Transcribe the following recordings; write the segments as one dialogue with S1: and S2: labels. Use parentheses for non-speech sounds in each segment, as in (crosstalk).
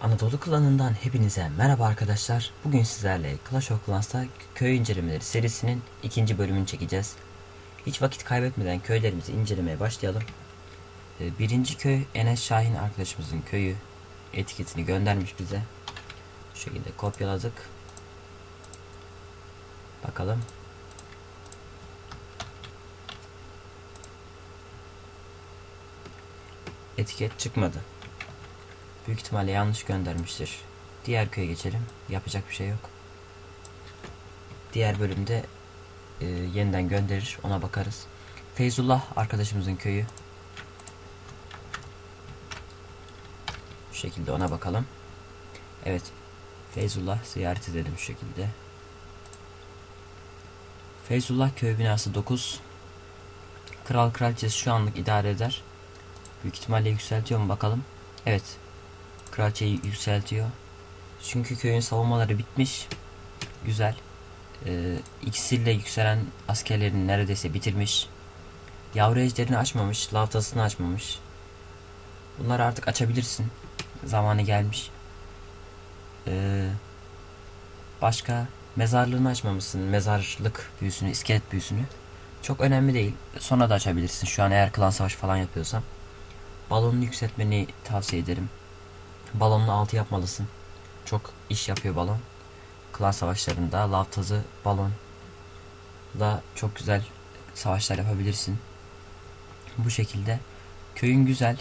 S1: Anadolu klanından hepinize merhaba arkadaşlar. Bugün sizlerle Clash of Clans'ta köy incelemeleri serisinin ikinci bölümünü çekeceğiz. Hiç vakit kaybetmeden köylerimizi incelemeye başlayalım. Ee, Birinci köy Enes Şahin arkadaşımızın köyü. Etiketini göndermiş bize. Şu şekilde kopyaladık. Bakalım. Etiket çıkmadı. Büyük ihtimalle yanlış göndermiştir. Diğer köye geçelim. Yapacak bir şey yok. Diğer bölümde e, yeniden gönderir. Ona bakarız. Feyzullah arkadaşımızın köyü. Şu şekilde ona bakalım. Evet. Feyzullah ziyaret edelim şu şekilde. Feyzullah köy binası 9. Kral kraliçesi şu anlık idare eder. Büyük ihtimalle yükseltiyor mu bakalım. Evet. Kraliçeyi yükseltiyor. Çünkü köyün savunmaları bitmiş. Güzel. Ee, iksirle yükselen askerlerini neredeyse bitirmiş. Yavru ejderini açmamış. Lavtasını açmamış. Bunları artık açabilirsin. Zamanı gelmiş. Ee, başka mezarlığını açmamışsın. Mezarlık büyüsünü, iskelet büyüsünü. Çok önemli değil. Sonra da açabilirsin. Şu an eğer klan savaşı falan yapıyorsam. Balonunu yükseltmeni tavsiye ederim. Balonunu altı yapmalısın. Çok iş yapıyor balon. Klan savaşlarında lav tazı balon da çok güzel savaşlar yapabilirsin. Bu şekilde köyün güzel.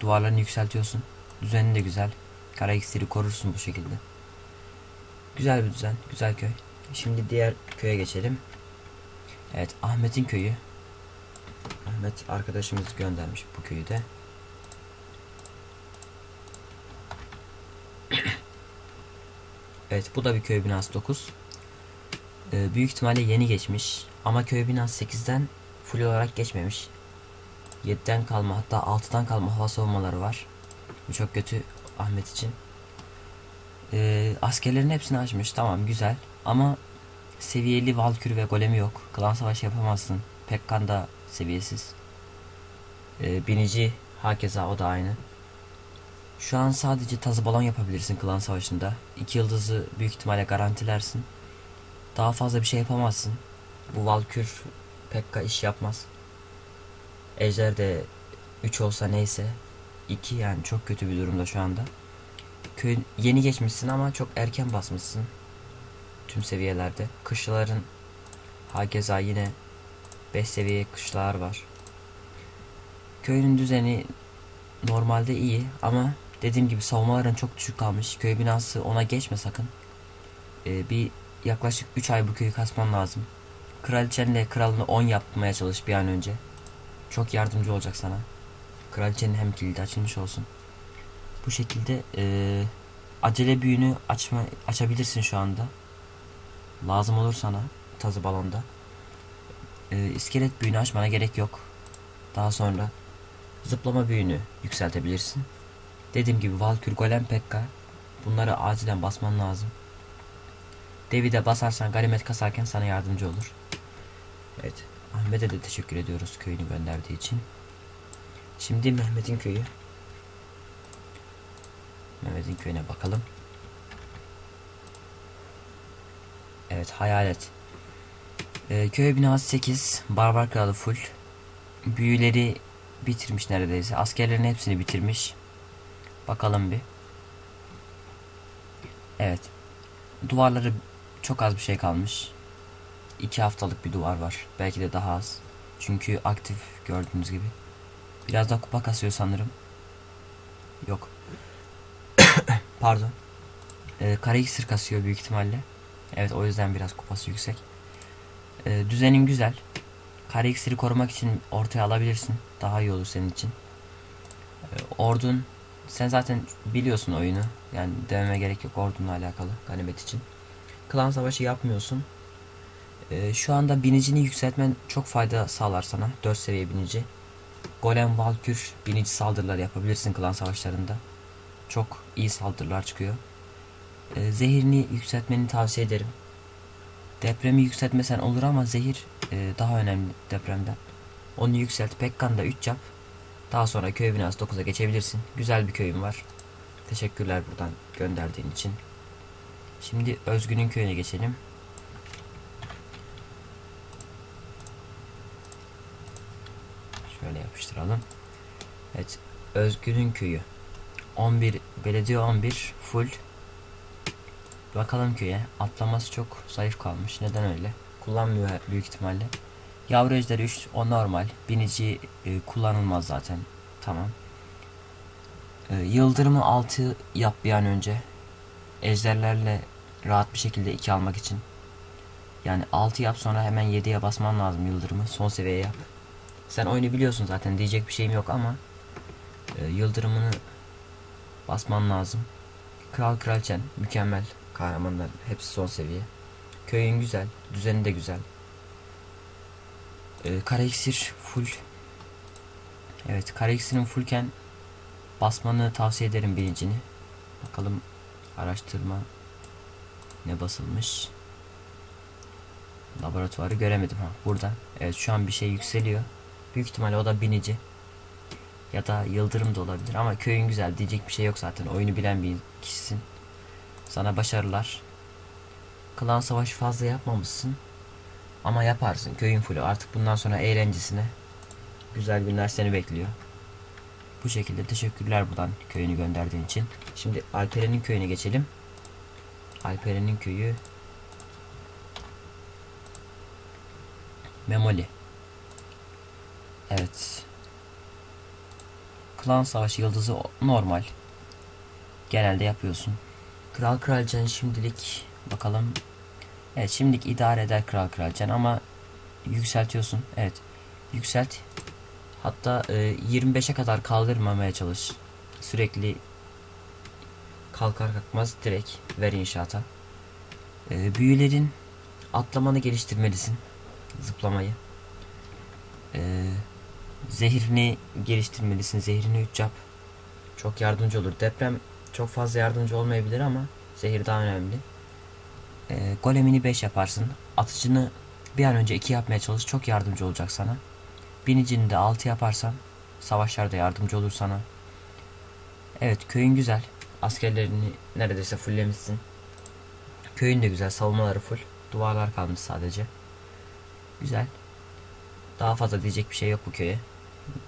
S1: Duvarlarını yükseltiyorsun. Düzeni de güzel. Kara iksiri korursun bu şekilde. Güzel bir düzen. Güzel köy. Şimdi diğer köye geçelim. Evet Ahmet'in köyü. Ahmet arkadaşımız göndermiş bu köyü de. Evet bu da bir köy binası 9. Ee, büyük ihtimalle yeni geçmiş. Ama köy binası 8'den full olarak geçmemiş. 7'den kalma hatta 6'dan kalma hava savunmaları var. Bu çok kötü Ahmet için. Ee, askerlerin hepsini açmış tamam güzel. Ama seviyeli Valkür ve Golemi yok. Klan savaşı yapamazsın. Pekkan da seviyesiz. Ee, binici hakeza o da aynı. Şu an sadece tazı balon yapabilirsin klan savaşında. İki yıldızı büyük ihtimalle garantilersin. Daha fazla bir şey yapamazsın. Bu Valkür Pekka iş yapmaz. Ejder de 3 olsa neyse. 2 yani çok kötü bir durumda şu anda. Köy yeni geçmişsin ama çok erken basmışsın. Tüm seviyelerde. Kışlaların hakeza yine 5 seviye kışlalar var. Köyün düzeni normalde iyi ama dediğim gibi savunmaların çok düşük kalmış. Köy binası ona geçme sakın. Ee, bir yaklaşık 3 ay bu köyü kasman lazım. Kraliçenle kralını 10 yapmaya çalış bir an önce. Çok yardımcı olacak sana. Kraliçenin hem kilidi açılmış olsun. Bu şekilde ee, acele büyünü açma açabilirsin şu anda. Lazım olur sana tazı balonda. Ee, iskelet büyünü açmana gerek yok. Daha sonra Zıplama büyünü yükseltebilirsin. Dediğim gibi Valkür Golem Pekka bunları acilen basman lazım. Devi de basarsan ganimet kasarken sana yardımcı olur. Evet. Ahmet'e de teşekkür ediyoruz köyünü gönderdiği için. Şimdi Mehmet'in köyü. Mehmet'in köyüne bakalım. Evet hayalet. Ee, köy binası 8. Barbar kralı full. Büyüleri bitirmiş neredeyse. Askerlerin hepsini bitirmiş. Bakalım bir. Evet. Duvarları çok az bir şey kalmış. İki haftalık bir duvar var. Belki de daha az. Çünkü aktif gördüğünüz gibi. Biraz da kupa kasıyor sanırım. Yok. (coughs) Pardon. Ee, kara iksir kasıyor büyük ihtimalle. Evet o yüzden biraz kupası yüksek. Ee, düzenin güzel. Kara iksiri korumak için ortaya alabilirsin. Daha iyi olur senin için. Ee, ordun sen zaten biliyorsun oyunu. Yani dememe gerek yok ordunla alakalı ganimet için. Klan savaşı yapmıyorsun. Ee, şu anda binicini yükseltmen çok fayda sağlar sana. 4 seviye binici. Golem Valkür binici saldırılar yapabilirsin klan savaşlarında. Çok iyi saldırılar çıkıyor. Ee, zehirini yükseltmeni tavsiye ederim. Depremi yükseltmesen olur ama zehir e, daha önemli depremden. Onu yükselt. Pekkan da 3 yap. Daha sonra köy binası 9'a geçebilirsin. Güzel bir köyüm var. Teşekkürler buradan gönderdiğin için. Şimdi Özgün'ün köyüne geçelim. Şöyle yapıştıralım. Evet. Özgür'ün köyü. 11 belediye 11 full. Bakalım köye. Atlaması çok zayıf kalmış. Neden öyle? Kullanmıyor büyük ihtimalle. Yavru ejder 3 o normal. Binici e, kullanılmaz zaten. Tamam. E, yıldırımı 6 yap bir an önce. Ejderlerle rahat bir şekilde 2 almak için. Yani 6 yap sonra hemen 7'ye basman lazım yıldırımı. Son seviyeye yap. Sen oyunu biliyorsun zaten diyecek bir şeyim yok ama e, yıldırımını basman lazım. Kral kraliçen mükemmel kahramanlar hepsi son seviye. Köyün güzel, düzeni de güzel. E, kara iksir full. Evet kara iksirin fullken basmanı tavsiye ederim birincini. Bakalım araştırma ne basılmış. Laboratuvarı göremedim ha burada. Evet şu an bir şey yükseliyor. Büyük ihtimalle o da binici. Ya da yıldırım da olabilir ama köyün güzel diyecek bir şey yok zaten. Oyunu bilen bir kişisin. Sana başarılar. Klan savaşı fazla yapmamışsın. Ama yaparsın köyün fullü. Artık bundan sonra eğlencesine güzel günler seni bekliyor. Bu şekilde teşekkürler buradan köyünü gönderdiğin için. Şimdi Alperen'in köyüne geçelim. Alperen'in köyü Memoli. Evet. Klan savaşı yıldızı normal. Genelde yapıyorsun. Kral kraliçen şimdilik bakalım. Evet şimdilik idare eder kral kraliçen ama yükseltiyorsun. Evet. Yükselt. Hatta e, 25'e kadar kaldırmamaya çalış. Sürekli kalkar kalkmaz direkt ver inşaata. E, büyülerin atlamanı geliştirmelisin. Zıplamayı. E, zehirini geliştirmelisin. Zehirini 3 yap. Çok yardımcı olur. Deprem çok fazla yardımcı olmayabilir ama zehir daha önemli. E, golemini 5 yaparsın. Atıcını bir an önce 2 yapmaya çalış. Çok yardımcı olacak sana. Binicini de 6 yaparsan savaşlarda yardımcı olur sana. Evet köyün güzel. Askerlerini neredeyse fulllemişsin. Köyün de güzel. Savunmaları full. Duvarlar kalmış sadece. Güzel. Daha fazla diyecek bir şey yok bu köye.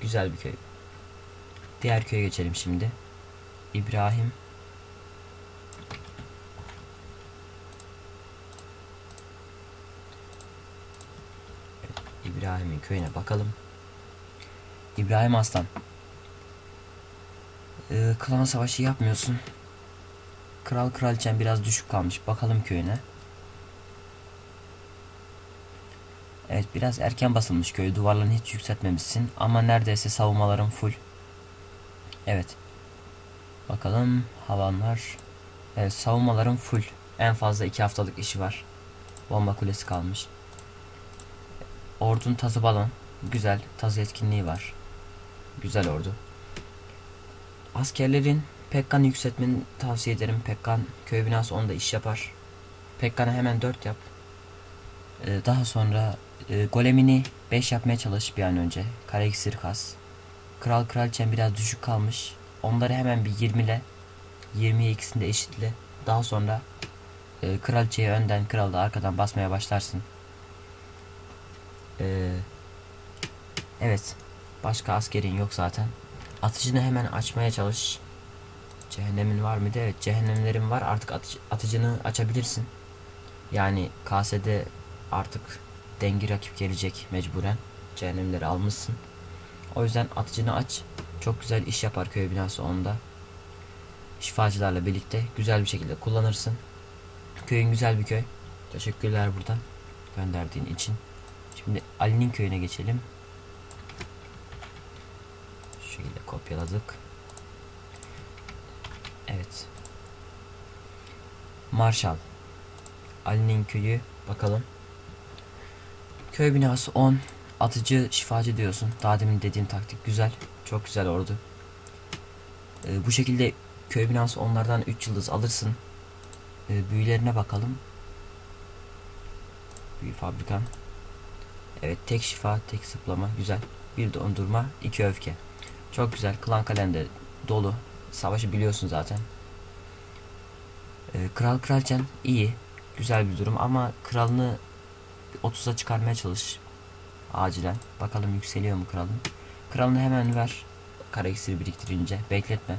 S1: Güzel bir köy. Diğer köye geçelim şimdi. İbrahim. Evet, İbrahim'in köyüne bakalım. İbrahim Aslan. Ee, klan savaşı yapmıyorsun. Kral kraliçen biraz düşük kalmış. Bakalım köyüne. Evet biraz erken basılmış köy. Duvarlarını hiç yükseltmemişsin. Ama neredeyse savunmaların full. Evet. Bakalım havanlar. Evet savunmaların full. En fazla iki haftalık işi var. Bomba kulesi kalmış. Ordun tazı balon. Güzel. Tazı etkinliği var. Güzel ordu. Askerlerin Pekkan yükseltmeni tavsiye ederim. Pekkan köy binası onda iş yapar. Pekkan'a hemen 4 yap. Ee, daha sonra e, golemini 5 yapmaya çalış bir an önce. Kare iksir kas. Kral kraliçen biraz düşük kalmış. Onları hemen bir 20 ile 20'ye ikisini de eşitle. Daha sonra e, kraliçeye önden kralı da arkadan basmaya başlarsın. Ee, evet. Başka askerin yok zaten. Atıcını hemen açmaya çalış. Cehennemin var mıydı? Evet cehennemlerin var. Artık atı- atıcını açabilirsin. Yani kasede artık dengi rakip gelecek mecburen. Cehennemleri almışsın. O yüzden atıcını aç. Çok güzel iş yapar köy binası onda. Şifacılarla birlikte güzel bir şekilde kullanırsın. Köyün güzel bir köy. Teşekkürler buradan gönderdiğin için. Şimdi Ali'nin köyüne geçelim. Şu şekilde kopyaladık. Evet. Marshall. Ali'nin köyü bakalım. Köy binası 10. Atıcı şifacı diyorsun. Daha demin dediğim taktik güzel. Çok güzel ordu. Ee, bu şekilde köy binası onlardan 3 yıldız alırsın. Ee, büyülerine bakalım. Büyü fabrikan. Evet tek şifa, tek zıplama. Güzel. Bir dondurma, iki öfke. Çok güzel. Klan kalende dolu. Savaşı biliyorsun zaten. Ee, kral kraliçen iyi. Güzel bir durum ama kralını 30'a çıkarmaya çalış. Acilen. Bakalım yükseliyor mu kralın. Kralını hemen ver. Kara iksiri biriktirince. Bekletme.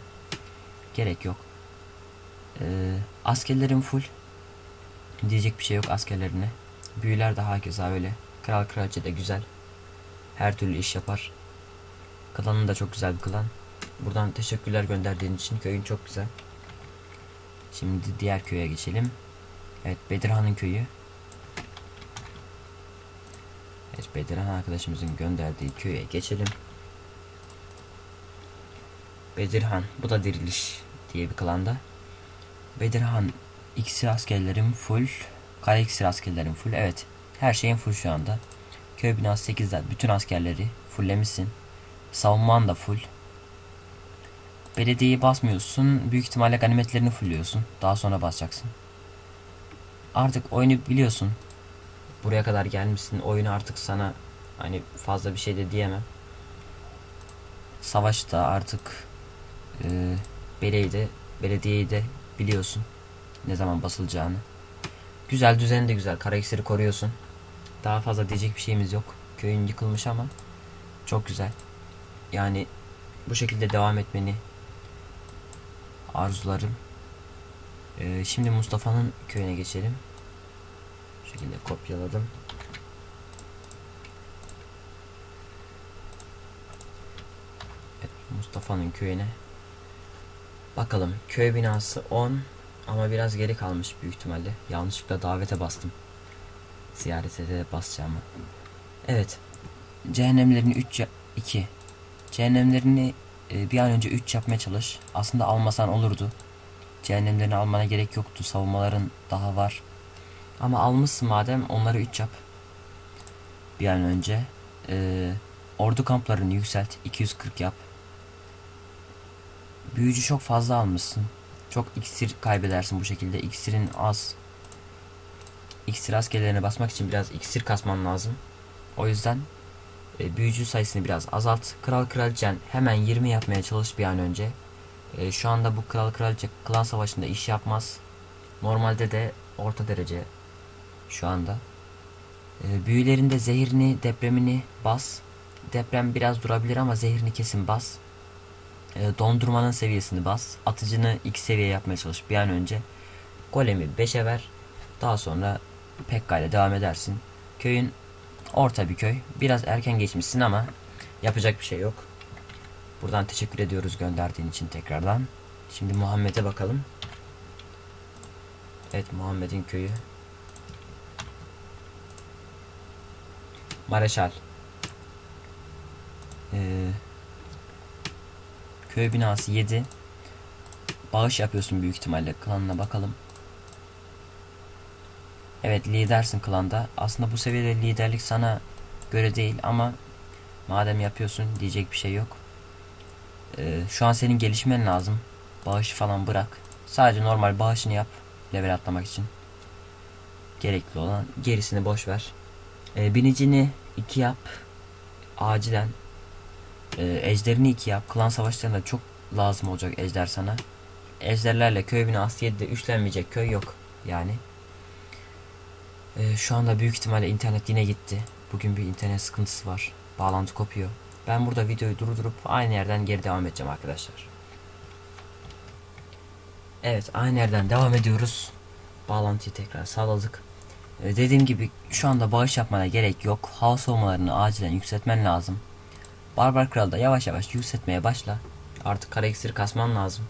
S1: Gerek yok. Ee, askerlerin full. Diyecek bir şey yok askerlerine. Büyüler de hakeza öyle. Kral kraliçe de güzel. Her türlü iş yapar. Klanın da çok güzel bir klan. Buradan teşekkürler gönderdiğin için. Köyün çok güzel. Şimdi diğer köye geçelim. Evet Bedirhan'ın köyü. Evet Bedirhan arkadaşımızın gönderdiği köye geçelim. Bedirhan bu da diriliş diye bir klanda. Bedirhan iksir askerlerim full. Kara iksir askerlerim full. Evet her şeyin full şu anda. Köy binası 8'den bütün askerleri fulllemişsin. Savunman da full. Belediyeyi basmıyorsun. Büyük ihtimalle ganimetlerini fulluyorsun. Daha sonra basacaksın. Artık oyunu biliyorsun. Buraya kadar gelmişsin. Oyunu artık sana hani fazla bir şey de diyemem. Savaşta artık e, beleyi de belediyeyi de biliyorsun. Ne zaman basılacağını. Güzel düzeni de güzel. Kara koruyorsun. Daha fazla diyecek bir şeyimiz yok. Köyün yıkılmış ama çok güzel. Yani bu şekilde devam etmeni arzularım. Ee, şimdi Mustafa'nın köyüne geçelim. Bu şekilde kopyaladım. Evet, Mustafa'nın köyüne. Bakalım köy binası 10 ama biraz geri kalmış büyük ihtimalle. Yanlışlıkla davete bastım. Ziyarete de basacağımı. Evet. Cehennemlerini 3 2. Cehennemlerini e, bir an önce 3 yapmaya çalış. Aslında almasan olurdu. Cehennemlerini almana gerek yoktu. Savunmaların daha var. Ama almışsın madem onları 3 yap. Bir an önce. E, ordu kamplarını yükselt. 240 yap. Büyücü çok fazla almışsın. Çok iksir kaybedersin bu şekilde. İksirin az. İksir askerlerine basmak için biraz iksir kasman lazım. O yüzden e, büyücü sayısını biraz azalt. Kral kraliçen hemen 20 yapmaya çalış bir an önce. E, şu anda bu kral kraliçe klan savaşında iş yapmaz. Normalde de orta derece şu anda. E, büyülerinde zehirini, depremini bas. Deprem biraz durabilir ama zehirini kesin bas. E, dondurmanın seviyesini bas. Atıcını ilk seviye yapmaya çalış bir an önce. Golemi 5'e ver. Daha sonra Pekka ile devam edersin. Köyün orta bir köy. Biraz erken geçmişsin ama yapacak bir şey yok. Buradan teşekkür ediyoruz gönderdiğin için tekrardan. Şimdi Muhammed'e bakalım. Evet Muhammed'in köyü. Mareşal. Ee, köy binası 7. Bağış yapıyorsun büyük ihtimalle. Klanına bakalım. Evet lidersin klanda. Aslında bu seviyede liderlik sana göre değil ama madem yapıyorsun diyecek bir şey yok. Ee, şu an senin gelişmen lazım. Bağışı falan bırak. Sadece normal bağışını yap level atlamak için. Gerekli olan gerisini boş ver. Ee, binicini 2 yap. Acilen. Ee, ejderini 2 yap. Klan savaşlarında çok lazım olacak ejder sana. Ejderlerle köy binası 7'de üçlenmeyecek köy yok. Yani. Ee, şu anda büyük ihtimalle internet yine gitti. Bugün bir internet sıkıntısı var. Bağlantı kopuyor. Ben burada videoyu durdurup aynı yerden geri devam edeceğim arkadaşlar. Evet aynı yerden devam ediyoruz. Bağlantıyı tekrar sağladık. Ee, dediğim gibi şu anda bağış yapmana gerek yok. Hava soğumalarını acilen yükseltmen lazım. Barbar Kral da yavaş yavaş yükseltmeye başla. Artık kara kasman lazım.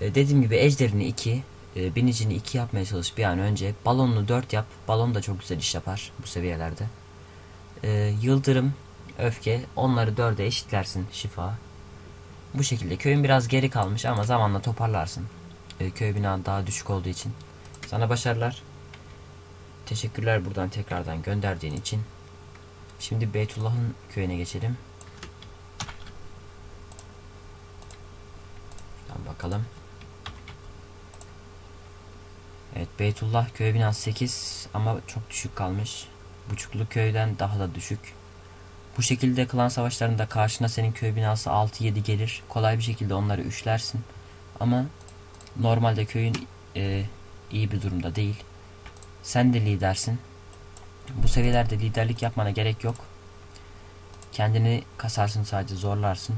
S1: Ee, dediğim gibi ejderini 2, e, binicini 2 yapmaya çalış bir an önce. Balonunu 4 yap. Balon da çok güzel iş yapar bu seviyelerde. Ee, yıldırım, öfke onları 4'e eşitlersin şifa. Bu şekilde köyün biraz geri kalmış ama zamanla toparlarsın. Ee, köy binan daha düşük olduğu için. Sana başarılar. Teşekkürler buradan tekrardan gönderdiğin için. Şimdi Beytullah'ın köyüne geçelim. Şuradan bakalım. Evet Beytullah köy binası 8 ama çok düşük kalmış. Buçuklu köyden daha da düşük. Bu şekilde klan savaşlarında karşına senin köy binası 6-7 gelir. Kolay bir şekilde onları üçlersin. Ama normalde köyün e, iyi bir durumda değil. Sen de lidersin. Bu seviyelerde liderlik yapmana gerek yok. Kendini kasarsın sadece zorlarsın.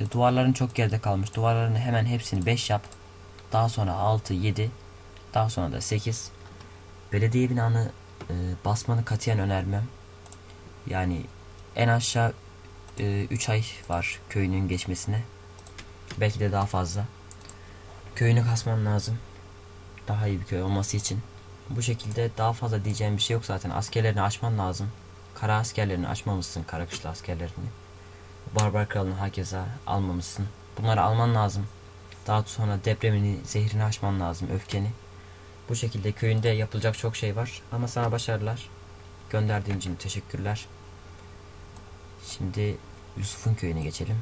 S1: E, duvarların çok geride kalmış. Duvarların hemen hepsini 5 yap. Daha sonra 6, 7. Daha sonra da 8. Belediye binanı e, basmanı katiyen önermem. Yani en aşağı 3 ay var köyünün geçmesine. Belki de daha fazla. Köyünü kasman lazım. Daha iyi bir köy olması için. Bu şekilde daha fazla diyeceğim bir şey yok zaten. Askerlerini açman lazım. Kara askerlerini açmamışsın. Kara kışla askerlerini. Barbar kralını hakeza almamışsın. Bunları alman lazım. Daha sonra depremini, zehrini açman lazım. Öfkeni. Bu şekilde köyünde yapılacak çok şey var. Ama sana başarılar. Gönderdiğin için teşekkürler. Şimdi Yusuf'un köyüne geçelim.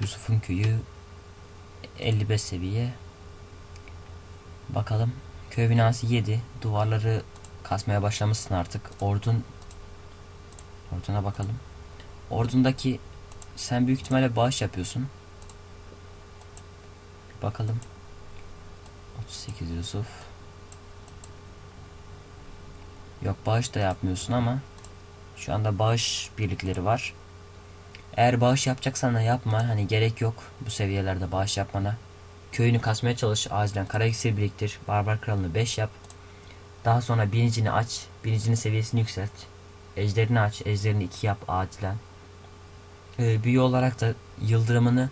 S1: Yusuf'un köyü 55 seviye. Bakalım. Köy binası 7. Duvarları kasmaya başlamışsın artık. Ordun Orduna bakalım. Ordundaki sen büyük ihtimalle bağış yapıyorsun. Bakalım. 38 Yusuf. Yok bağış da yapmıyorsun ama şu anda bağış birlikleri var. Eğer bağış yapacaksan da yapma. Hani gerek yok bu seviyelerde bağış yapmana. Köyünü kasmaya çalış. Acilen kara biriktir. Barbar kralını 5 yap. Daha sonra birincini aç. Birincinin seviyesini yükselt. Ejderini aç. Ejderini 2 yap acilen. Ee, büyü olarak da yıldırımını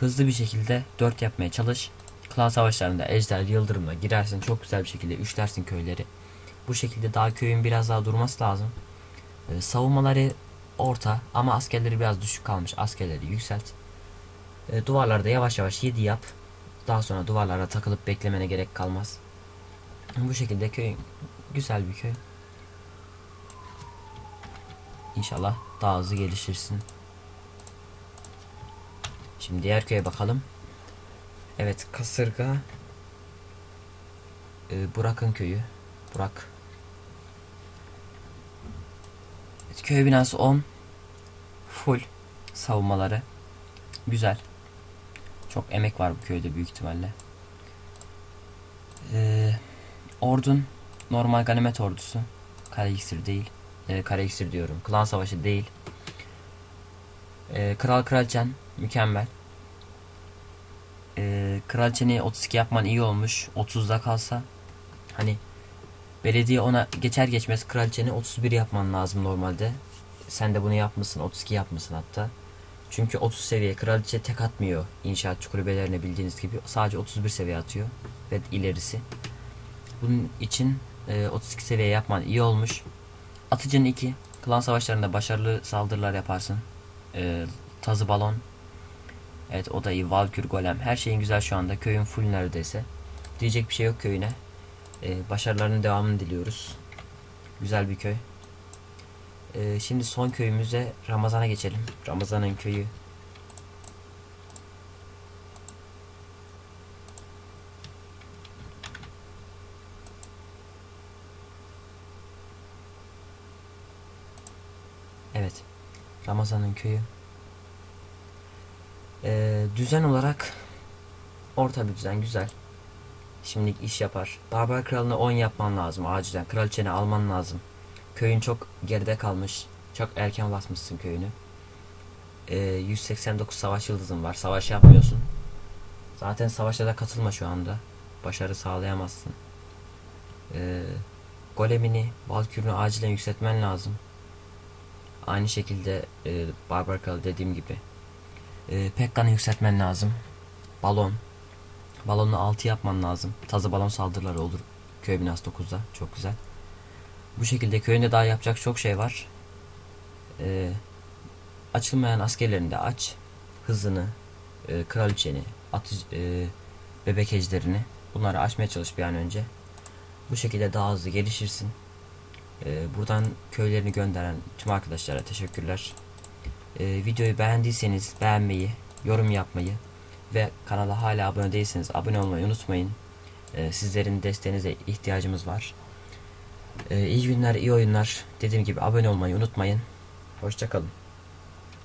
S1: hızlı bir şekilde 4 yapmaya çalış. Klan savaşlarında ejder yıldırımla girersin. Çok güzel bir şekilde üçlersin köyleri. Bu şekilde daha köyün biraz daha durması lazım. Ee, savunmaları orta ama askerleri biraz düşük kalmış. Askerleri yükselt. E, duvarlarda yavaş yavaş 7 yap. Daha sonra duvarlara takılıp beklemene gerek kalmaz. Bu şekilde köy güzel bir köy. İnşallah daha hızlı gelişirsin. Şimdi diğer köye bakalım. Evet kasırga e, Burak'ın köyü. Burak. Evet, köy binası 10. Full savunmaları. Güzel. Çok emek var bu köyde büyük ihtimalle. Ee, ordun normal ganimet ordusu. İksir değil. Ee, kara iksir diyorum. Klan savaşı değil. Ee, Kral kraliçen mükemmel. Ee, kraliçeni 32 yapman iyi olmuş. 30'da kalsa hani belediye ona geçer geçmez kraliçeni 31 yapman lazım normalde. Sen de bunu yapmışsın. 32 yapmışsın hatta. Çünkü 30 seviye kraliçe tek atmıyor inşaat kulübelerine bildiğiniz gibi. Sadece 31 seviye atıyor ve ilerisi. Bunun için e, 32 seviye yapman iyi olmuş. Atıcının 2. Klan savaşlarında başarılı saldırılar yaparsın. E, tazı balon. Evet o da iyi. Valkür golem. Her şeyin güzel şu anda. Köyün full neredeyse. Diyecek bir şey yok köyüne. E, başarılarının devamını diliyoruz. Güzel bir köy. Ee, şimdi son köyümüze Ramazan'a geçelim. Ramazan'ın köyü. Evet. Ramazan'ın köyü. Ee, düzen olarak orta bir düzen güzel. Şimdilik iş yapar. Barbar kralına 10 yapman lazım acilen. Kraliçeni alman lazım. Köyün çok geride kalmış. Çok erken basmışsın köyünü. Ee, 189 savaş yıldızın var. Savaş yapmıyorsun. Zaten savaşa da katılma şu anda. Başarı sağlayamazsın. Ee, golemini, Valkür'ünü acilen yükseltmen lazım. Aynı şekilde e, Barbar Kralı dediğim gibi. E, Pekka'nı yükseltmen lazım. Balon. Balonu 6 yapman lazım. Tazı balon saldırıları olur. Köy binası 9'da. Çok güzel. Bu şekilde köyünde daha yapacak çok şey var. Ee, açılmayan askerlerini de aç. Hızını, e, kraliçeni, atı, e, bebek ejderini bunları açmaya çalış bir an önce. Bu şekilde daha hızlı gelişirsin. Ee, buradan köylerini gönderen tüm arkadaşlara teşekkürler. Ee, videoyu beğendiyseniz beğenmeyi, yorum yapmayı ve kanala hala abone değilseniz abone olmayı unutmayın. Ee, sizlerin desteğinize ihtiyacımız var. Ee, iyi günler, iyi oyunlar. Dediğim gibi abone olmayı unutmayın. Hoşçakalın.